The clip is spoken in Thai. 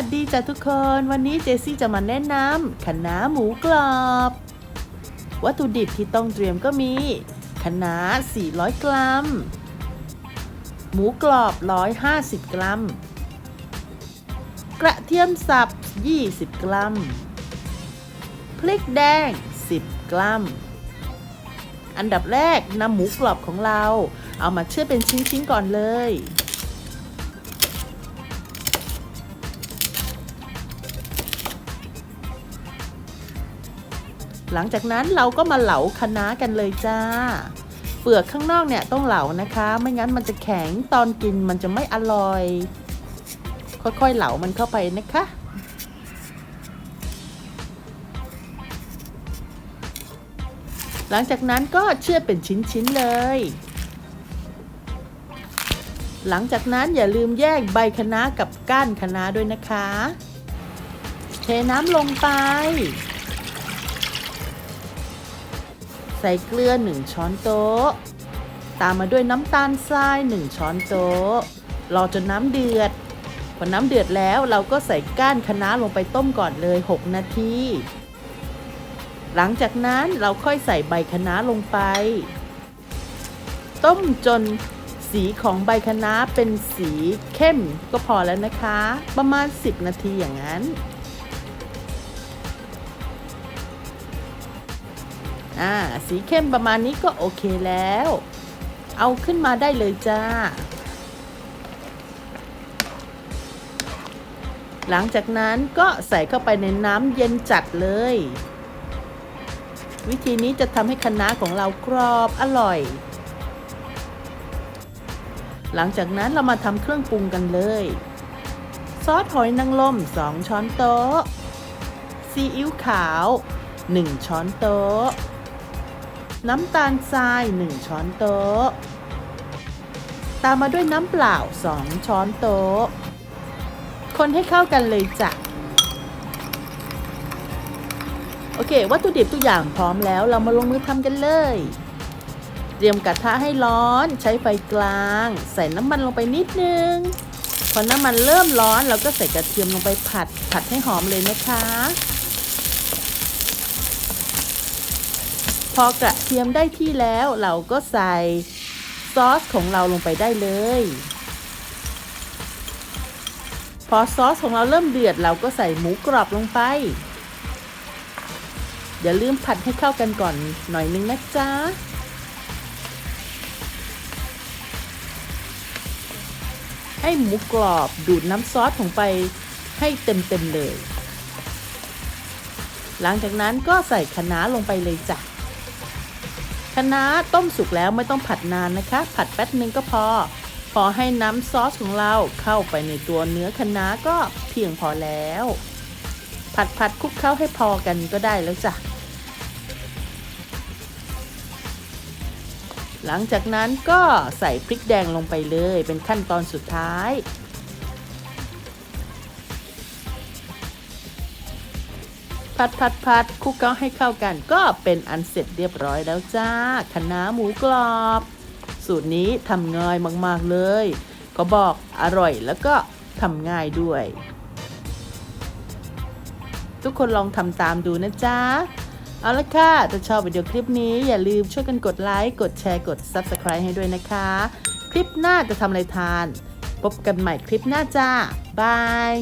วัสดีจ้ะทุกคน วันนี้เจสซี่จะมาแนะนำคะน้าหมูกรอบ วัตถุดิบที่ต้องเตรียมก็มีคะน้า 400 กรัม หมูกรอบ 150 กรัม กระเทียมสับ 20 กรัม พริกแดง 10 กรัม อันดับแรกนำหมูกรอบของเรา เอามาเชื่อเป็นชิ้นๆก่อนเลย หลังจากนั้นเราก็มาเหลาคะน้ากันเลยจ้า เปลือกข้างนอกเนี่ยต้องเหลานะคะ ไม่งั้นมันจะแข็งตอนกินมันจะไม่อร่อย ค่อยๆเหลามันเข้าไปนะคะหลังจากนั้นก็เชื่อดเป็นชิ้นๆเลย หลังจากนั้นอย่าลืมแยกใบคะน้ากับก้านคะน้าด้วยนะคะ เทน้ำลงไป ส่เกลือ 1 ช้อนโต๊ะ ตามมาด้วยน้ำตาลทราย 1 ช้อนโต๊ะ รอจนน้ำเดือด พอน้ำเดือดแล้วเราก็ใส่ก้านคะน้าลงไปต้มก่อนเลย 6 นาที หลังจากนั้นเราค่อยใส่ใบคะน้าลงไป ต้มจนสีของใบคะน้าเป็นสีเข้มก็พอแล้วนะคะ ประมาณ 10 นาทีอย่างนั้น อ่าสีเข้มประมาณนี้ก็โอเคแล้ว เอาขึ้นมาได้เลยจ้า หลังจากนั้นก็ใส่เข้าไปในน้ำเย็นจัดเลย วิธีนี้จะทำให้คะน้าของเรากรอบอร่อย หลังจากนั้นเรามาทำเครื่องปรุงกันเลย ซอสหอยนางรม2 ช้อนโต๊ะซีอิ๊วขาว 1 ช้อนโต๊ะ น้ำตาลทราย 1 ช้อนโต๊ะ ตามมาด้วยน้ำเปล่า 2 ช้อนโต๊ะ คนให้เข้ากันเลยจ้ะ โอเค วัตถุดิบทุกอย่างพร้อมแล้วเรามาลงมือทำกันเลย เตรียมกระทะให้ร้อนใช้ไฟกลาง ใส่น้ำมันลงไปนิดนึง พอน้ำมันเริ่มร้อนเราก็ใส่กระเทียมลงไปผัด ผัดให้หอมเลยนะคะ พอกระเทียมได้ที่แล้วเราก็ใส่ซอสของเราลงไปได้เลย พอซอสของเราเริ่มเดือดเราก็ใส่หมูกรอบลงไป อย่าลืมผัดให้เข้ากันก่อนหน่อยนึงนะจ๊ะให้หมูกรอบดูดน้ำซอสของไปให้เต็มๆเลย หลังจากนั้นก็ใส่คะน้าลงไปเลยจ้ะ คะน้าต้มสุกแล้วไม่ต้องผัดนานนะคะ ผัดแป๊บนึงก็พอ พอให้น้ำซอสของเราเข้าไปในตัวเนื้อคะน้าก็เพียงพอแล้ว ผัดผัดคลุกเข้าให้พอกันก็ได้แล้วจ้ะ หลังจากนั้นก็ใส่พริกแดงลงไปเลย เป็นขั้นตอนสุดท้าย ผัดผัดผัดคลุกเคล้าให้เข้ากัน ก็เป็นอันเสร็จเรียบร้อยแล้วจ้าคะน้าหมูกรอบ สูตรนี้ทำง่ายมากๆเลย ก็บอกอร่อยแล้วก็ทำง่ายด้วย ทุกคนลองทำตามดูนะจ๊ะเอาละค่ะ ถ้าชอบวิดีโอคลิปนี้อย่าลืมช่วยกันกดไลค์ กดแชร์ กด Subscribe ให้ด้วยนะคะ คลิปหน้าจะทำอะไรทาน พบกันใหม่คลิปหน้าจ้า บาย